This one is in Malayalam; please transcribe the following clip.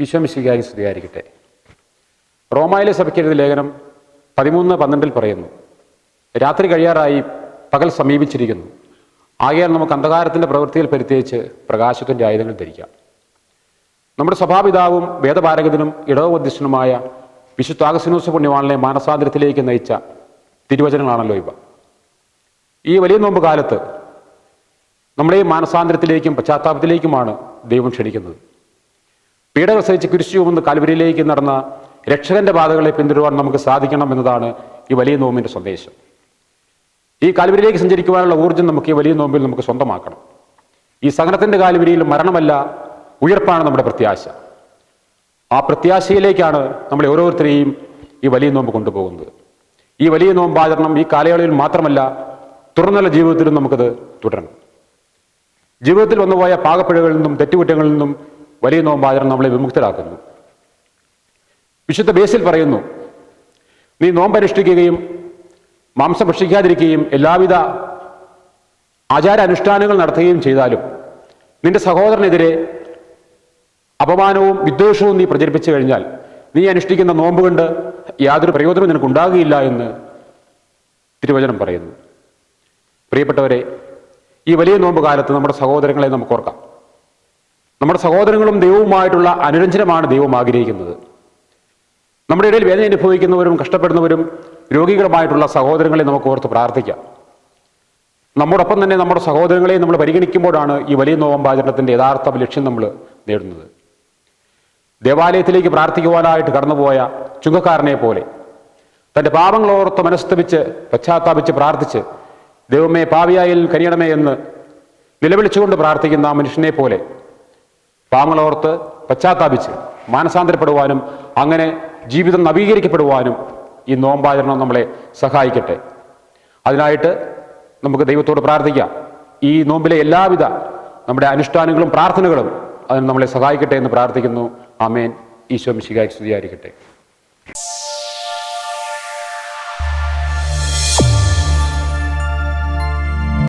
ഈശോമിശികായി സ്തുതിയായിരിക്കട്ടെ. റോമായിലെ സഭയ്ക്കെഴുതിയ ലേഖനം പതിമൂന്ന് പന്ത്രണ്ടിൽ പറയുന്നു രാത്രി കഴിയാറായി പകൽ സമീപിച്ചിരിക്കുന്നു. ആകയാൽ നമുക്ക് അന്ധകാരത്തിന്റെ പ്രവൃത്തിയിൽ പരിത്യച്ച് പ്രകാശത്തിന്റെ ആയുധങ്ങൾ ധരിക്കാം. നമ്മുടെ സഭാപിതാവും വേദപാരകത്തിനും ഇടവധ്യക്ഷനുമായ വിശുദ്ധ ആഗസ്റ്റിനൂസ് പുണ്യവാളിനെ മാനസാന്തരത്തിലേക്ക് നയിച്ച തിരുവചനങ്ങളാണല്ലോ ഇവ. ഈ വലിയ നോമ്പ് കാലത്ത് ഈ മാനസാന്തരത്തിലേക്കും പശ്ചാത്താപത്തിലേക്കുമാണ് ദൈവം ക്ഷണിക്കുന്നത്. പീഡകൾ സഹിച്ച് കുരിശു ചുമന്ന് കാൽവരിയിലേക്ക് നടന്ന രക്ഷകന്റെ പാതകളെ പിന്തുടരുവാൻ നമുക്ക് സാധിക്കണം എന്നതാണ് ഈ വലിയ നോമ്പിന്റെ സന്ദേശം. ഈ കാൽവരിയിലേക്ക് സഞ്ചരിക്കുവാനുള്ള ഊർജം നമുക്ക് ഈ വലിയ നോമ്പിൽ നമുക്ക് സ്വന്തമാക്കണം. ഈ സഹനത്തിന്റെ കാൽവരിയിൽ മരണമല്ല ഉയർപ്പാണ് നമ്മുടെ പ്രത്യാശ. ആ പ്രത്യാശയിലേക്കാണ് നമ്മളെ ഓരോരുത്തരെയും ഈ വലിയ നോമ്പ് കൊണ്ടുപോകുന്നത്. ഈ വലിയ നോമ്പാചരണം ഈ കാലയളവിൽ മാത്രമല്ല തുറന്നുള്ള ജീവിതത്തിലും നമുക്കത് തുടരണം. ജീവിതത്തിൽ വന്നുപോയ പാകപ്പിഴകളിൽ നിന്നും തെറ്റുകുറ്റങ്ങളിൽ നിന്നും വലിയ നോമ്പാചരണം നമ്മളെ വിമുക്തരാക്കുന്നു. വിശുദ്ധ ബേസിൽ പറയുന്നു നീ നോമ്പനുഷ്ഠിക്കുകയും മാംസം ഭക്ഷിക്കാതിരിക്കുകയും എല്ലാവിധ ആചാരാനുഷ്ഠാനങ്ങൾ നടത്തുകയും ചെയ്താലും നിന്റെ സഹോദരനെതിരെ അപമാനവും വിദ്വേഷവും നീ പ്രചരിപ്പിച്ചു കഴിഞ്ഞാൽ നീ അനുഷ്ഠിക്കുന്ന നോമ്പ് കൊണ്ട് യാതൊരു പ്രയോജനവും നിനക്ക് ഉണ്ടാകുകയില്ല എന്ന് തിരുവചനം പറയുന്നു. പ്രിയപ്പെട്ടവരെ ഈ വലിയ നോമ്പ് കാലത്ത് നമ്മുടെ സഹോദരങ്ങളെ നമുക്ക് ഓർക്കാം. നമ്മുടെ സഹോദരങ്ങളും ദൈവവുമായിട്ടുള്ള അനുരഞ്ജനമാണ് ദൈവം ആഗ്രഹിക്കുന്നത്. നമ്മുടെ ഇടയിൽ വേദന അനുഭവിക്കുന്നവരും കഷ്ടപ്പെടുന്നവരും രോഗികളുമായിട്ടുള്ള സഹോദരങ്ങളെ നമുക്ക് ഓർത്ത് പ്രാർത്ഥിക്കാം. നമ്മോടൊപ്പം തന്നെ നമ്മുടെ സഹോദരങ്ങളെ നമ്മൾ പരിഗണിക്കുമ്പോഴാണ് ഈ വലിയ നോമ്പാചരണത്തിന്റെ യഥാർത്ഥ ലക്ഷ്യം നമ്മൾ നേടുന്നത്. ദേവാലയത്തിലേക്ക് പ്രാർത്ഥിക്കുവാനായിട്ട് കടന്നുപോയ ചുങ്കക്കാരനെ പോലെ തന്റെ പാപങ്ങളോർത്ത് മനസ്തപിച്ച് പശ്ചാത്താപിച്ച് പ്രാർത്ഥിച്ച് ദൈവമേ പാവിയായിൽ കനിയണമേ എന്ന് നിലവിളിച്ചുകൊണ്ട് പ്രാർത്ഥിക്കുന്ന ആ മനുഷ്യനെ പോലെ പാപങ്ങളോർത്ത് പശ്ചാത്താപിച്ച് മാനസാന്തരപ്പെടുവാനും അങ്ങനെ ജീവിതം നവീകരിക്കപ്പെടുവാനും ഈ നോമ്പാചരണം നമ്മളെ സഹായിക്കട്ടെ. അതിനായിട്ട് നമുക്ക് ദൈവത്തോട് പ്രാർത്ഥിക്കാം. ഈ നോമ്പിലെ എല്ലാവിധ നമ്മുടെ അനുഷ്ഠാനങ്ങളും പ്രാർത്ഥനകളും അതിന് നമ്മളെ സഹായിക്കട്ടെ എന്ന് പ്രാർത്ഥിക്കുന്നു. ആമേൻ. ഈശോ മിശികായി സ്തുതിയായിരിക്കട്ടെ.